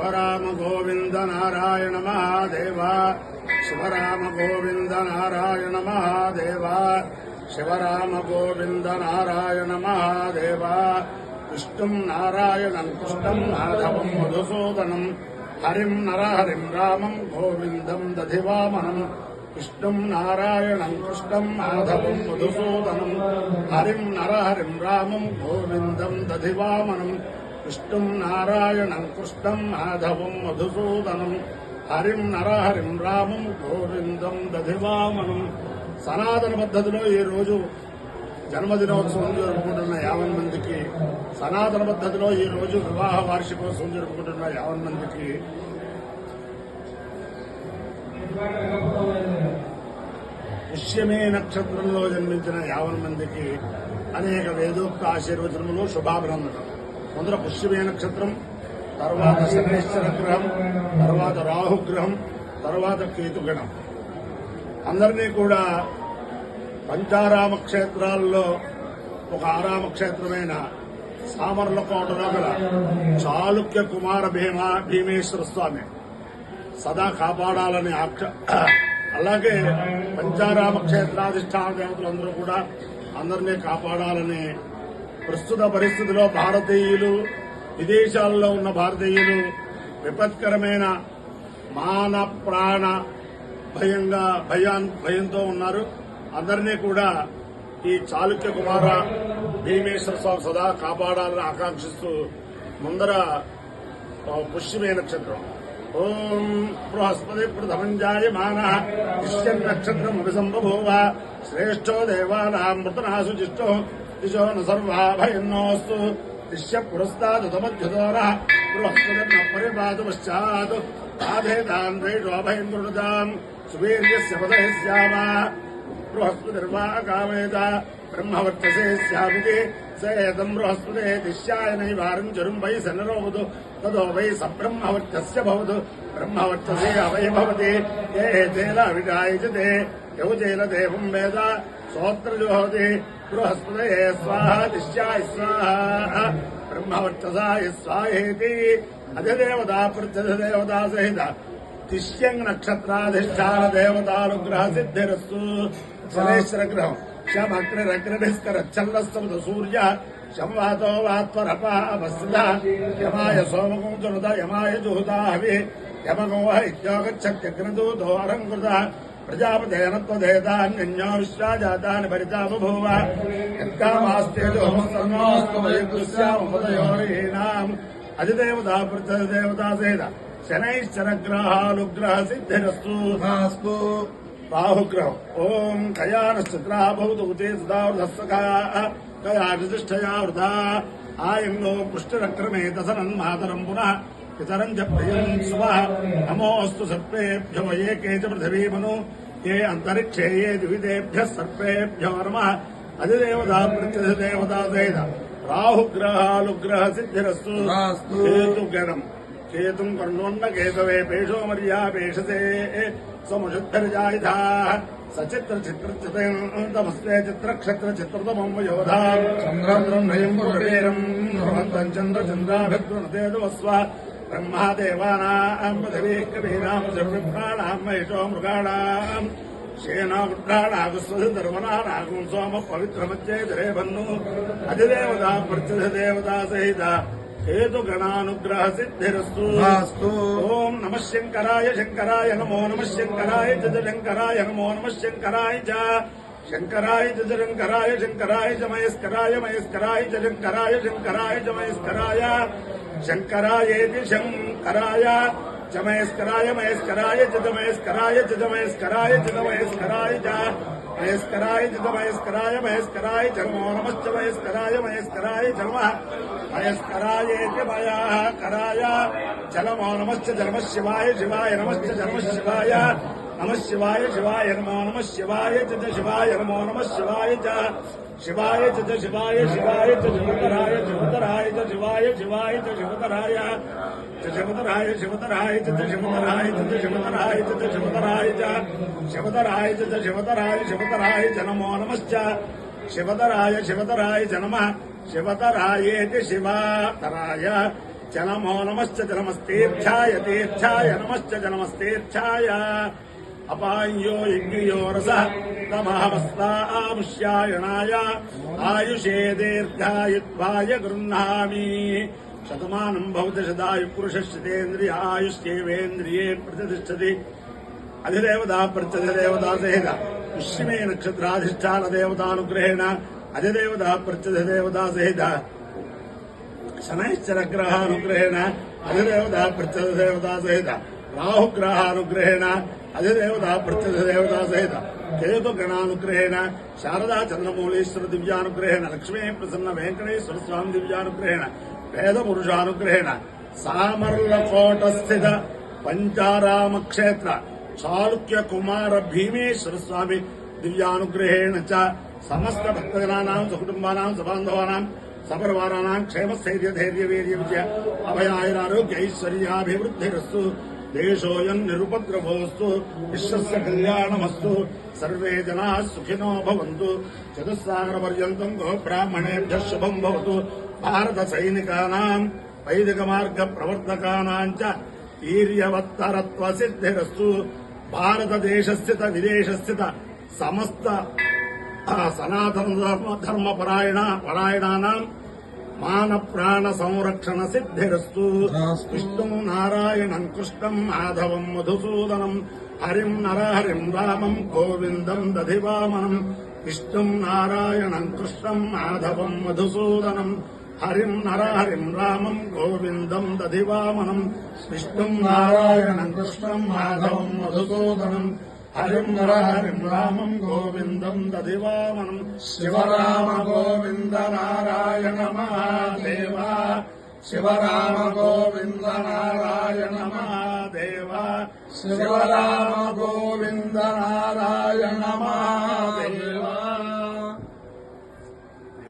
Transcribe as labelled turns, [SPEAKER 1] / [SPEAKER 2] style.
[SPEAKER 1] శివరామ గోవింద నారాయణ మహాదేవ శివరామ గోవింద నారాయణ మహాదేవ శివరామ గోవింద నారాయణ మహాదేవ విష్ణుం నారాయణం కృష్ణం మాధవం మధుసూదనం హరిం నరహరిం రామం గోవిందం దధివామనం విష్ణుం నారాయణం కృష్ణం మాధవం మధుసూదనం హరిం నరహరిం రామం గోవిందం దధివామనం విష్ణుం నారాయణం కృష్ణం మాధవం మధుసూదనం హరిం నరహరిం రామం గోవిందం దధివామనం. సనాతన పద్ధతిలో ఈ రోజు జన్మదినోత్సవం జరుపుకుంటున్న యాభై మందికి సనాతన పద్ధతిలో ఈ రోజు వివాహ వార్షికోత్సవం జరుపుకుంటున్న యాభై మందికి పుష్యమే నక్షత్రంలో జన్మించిన యావన్ మందికి అనేక వేదోక్త ఆశీర్వచనములు శుభాభినందనలు ముందర పుష్యమే నక్షత్రం తర్వాత శనేశ్వర గ్రహం తర్వాత రాహుగ్రహం తర్వాత కేతుగణం. అందరినీ కూడా పంచారామ క్షేత్రాల్లో ఒక ఆరామ క్షేత్రమైన సామర్లకోటలో గల చాళుక్య కుమార భీమ భీమేశ్వర స్వామి సదా కాపాడాలని ఆక్ష అలాగే పంచారామ క్షేత్రాధిష్టాన దేవతలందరూ కూడా అందరినీ కాపాడాలని ప్రస్తుత పరిస్థితిలో భారతీయులు విదేశాల్లో ఉన్న భారతీయులు విపత్కరమైన మాన ప్రాణ భయంగా భయాన్ భయంతో ఉన్నారు. అందరినీ కూడా ఈ చాళుక్య కుమార భీమేశ్వర స్వామి సదా కాపాడాలని ఆకాంక్షిస్తూ ముందర పుష్యమే నక్షత్రం. ఓం బృహస్పతి ప్రథమంజాయమాన పుష్యం నక్షత్రం అభిసంభూవ శ్రేష్టో దేవానాం మృతనాసు జిష్టో దిశో న సర్వా భయన్నోస్తు దిశ్య పురస్తాదుతమధ్యుదోర బృహస్పతి పరిపాదు పశ్చాత్ ఆభేదాన్ వేషోభయంద్రుదాం సువీర్యస్య పదయస్యామ బృహస్పతిర్వా కామేత బ్రహ్మవర్చసే స్యామితి సేదం బృహస్పతే దిశ్యాయ నైవారం జరుం వై సన్నరోవదు తదో వై సబ్రహ్మవర్చస్య భవతు బ్రహ్మవర్చసే అవై భవతి ఏ తేల విడాయజతే యౌజేల దేవం వేద సోత్రజోహతి బృహస్పతయే స్వాహ దిశ్యాయ స్వాహ బ్రహ్మవర్చసాయ స్వాహేతి అధిదేవతా ప్రత్యధిదేవతా సహిత తిష్యం నక్షత్రాధిష్టాన దేవతానుగ్రహ సిద్ధిరస్సు శనేశ్వర గ్రహం శమగ్రగ్రభిస్కర చల్లస్తముద సూర్య శంవాతో వాత్వరపావస్థిత యమాయ సోమకం చురుత యమాయ జుహుతా హవి యమగో ఇత్యోగచ్చగ్రదూతో అలంకృత ప్రజాపతేనత్వదేతాన్యన్యో విశ్వాజాతాని పరితాపభూవ యత్కామాస్తేజోహస్తన్నోస్తమయగ్రస్యాముపదయోరీణాం అధిదేవతా ప్రత్యదేవతా సేద శనైశ్చరగ్రహాలుగ్రహ సిద్ధిరస్తు
[SPEAKER 2] నాస్తు
[SPEAKER 1] బాహుగ్రహం ఓం కయానశ్చిత్రాభూతే సుధావృధస్సఖా కయాధిష్ఠయా వృధా ఆయంగో పుష్టిరక్రమే తసనన్మాతరం పునః పితరం చ ప్రియం पितरं च प्रियं स्वः नमोऽस्तु सर्पेभ्यो ये के च पृथिवीमनु ये अन्तरिक्षे ये द्वितेभ्यः सर्पेभ्यो नमः अधिदेवता
[SPEAKER 2] प्रत्यधिदेवता
[SPEAKER 1] देव राहुग्रहालुग्रहसिद्धिरस्तु हेतुगणम् केतुं कर्णोन्न केतवे पेशो मर्या पेशसे स्वमुषुद्धरिजायुधाः सचित्र चित्रचितमस्ते चित्रक्षत्र चित्रतमं योधा चन्द्रं नयं पुरवीरं चन्द्रचन्द्राभिद्वनते दुवस्व దేవానాం పృథివీ కవీనాం సర్వప్రాణాం మహిషో మృగాణాం సేనాగుడ్రాణాగుస్వధర్మనానాగం సోమ పవిత్రమధ్యేతరే భన్ను అధిదేవతా ప్రత్యధిదేవతా సహిత హేతుగణానుగ్రహ సిద్ధిరస్తు
[SPEAKER 2] నాస్తు
[SPEAKER 1] ఓం నమ శంకరాయ శంకరాయ నమో నమ శంకరాయ చ శంకరాయ నమో నమ శంకరాయ చ శంకరాయ చ శంకరాయ శంకరాయ చ మయస్కరాయ మయస్కరాయ చ శంకరాయ శంకరాయ చ మయస్కరాయ శంకరాయేతి శంకరాయ చ మయస్కరాయ మయస్కరాయ చ మయస్కరాయ చ మయస్కరాయ చ మయస్కరాయ చ మయస్కరాయ చ మయస్కరాయ మయస్కరాయ చ నమో నమశ్చ మయస్కరాయ మయస్కరాయ చ నమః మయస్కరాయేతి మయా కరాయ చలమో నమశ్చ జన్మ శివాయ శివాయ నమశ్చ జన్మ శివాయ నమ శివాయ శివాయ నమో నమ శివాయ చ శివాయ నమో నమ శివాయ చ శివాయ చ శివాయ శివాయ చ శివతరాయ శివతరాయ చ శివాయ శివాయ చ శివతరాయ చ శివతరాయ శివతరాయ చ శివతరాయ చ శివతరాయ చ శివతరాయ చ శివతరాయ చ శివతరాయ శివతరాయ చ నమో నమశ్చ శివతరాయ శివతరాయ చ నమ శివతరాయేతి శివతరాయ చ నమో నమశ్చ తీర్థాయ నమశ్చ నమస్తేర్థాయ అపాన్యో యజ్ఞయో రస తమహమస్తాముష్యాయణాయ ఆయుషే దీర్ఘాయుత్వాయ గృహ్ణామి శతమానం భవతి శతాయు పురుషశ్చితేంద్రియ ఆయుష్యేవేంద్రియే ప్రతిష్టతి అధిదేవత ప్రత్యధిదేవతాసేన పుష్యమే నక్షత్రాధిష్టాన దేవతానుగ్రహేణ అధిదేవత ప్రత్యధిదేవతాసేత శనైశ్చరగ్రహానుగ్రహేణ అధిదేవత ప్రత్యధిదేవతాసేత రాహుగ్రహానుగ్రహేణ అధిదేవత ప్రత్యధిదేవత సహిత కేతు గణానుగ్రహేణ శారదా చంద్రమౌళీశ్వర దివ్యానుగ్రహేణ లక్ష్మీ ప్రసన్న వెంకటేశ్వర స్వామి దివ్యానుగ్రహేణ వేద పురుషానుగ్రహేణ సామర్లకోట స్థిత పంచారామ క్షేత్ర చాళుక్య కుమార భీమేశ్వర స్వామి దివ్యానుగ్రహేణ చ సమస్త భక్తజనానాం సకుటుంబానాం సబాంధవానాం సపరివారాణం క్షేమస్థైర్య ధైర్య వీర్య విజయ అభయాయురారోగ్య ఐశ్వర్యాభివృద్ధిరస్తు దేశోయం నిరుపద్రవోస్తు విశ్వస్య కళ్యాణమస్తు సర్వే జనా సుఖినో భవంతు చతుస్సాగర పర్యంతం గోబ్రాహ్మణేభ్య శుభం భవతు భారత సైనికానాం వైదిక మార్గ ప్రవర్తకానాం చ వీర్యవత్తరత్వ సిద్ధిరస్తు భారతదేశస్థిత విదేశస్థిత సమస్త సనాతన ధర్మ ధర్మ పరాయణ పరాయణానాం మాన ప్రాణ సంరక్షణ సిద్ధిరస్తు విష్ణు నారాయణం కృష్ణం మాధవం మధుసూదనం హరిం నరహరిం రామం గోవిందం దధివామనం విష్ణుం నారాయణం కృష్ణం మాధవం మధుసూదనం హరిం నరహరిం రామం గోవిందం దధివామనం విష్ణుం నారాయణం కృష్ణం మాధవం మధుసూదనం హరిం నరహరిం రామం గోవిందం దధివామనం శివరామ గోవింద నారాయణ మహాదేవ శివరామ గోవింద నారాయణ మహాదేవ శివరామ గోవింద నారాయణ మహాదేవ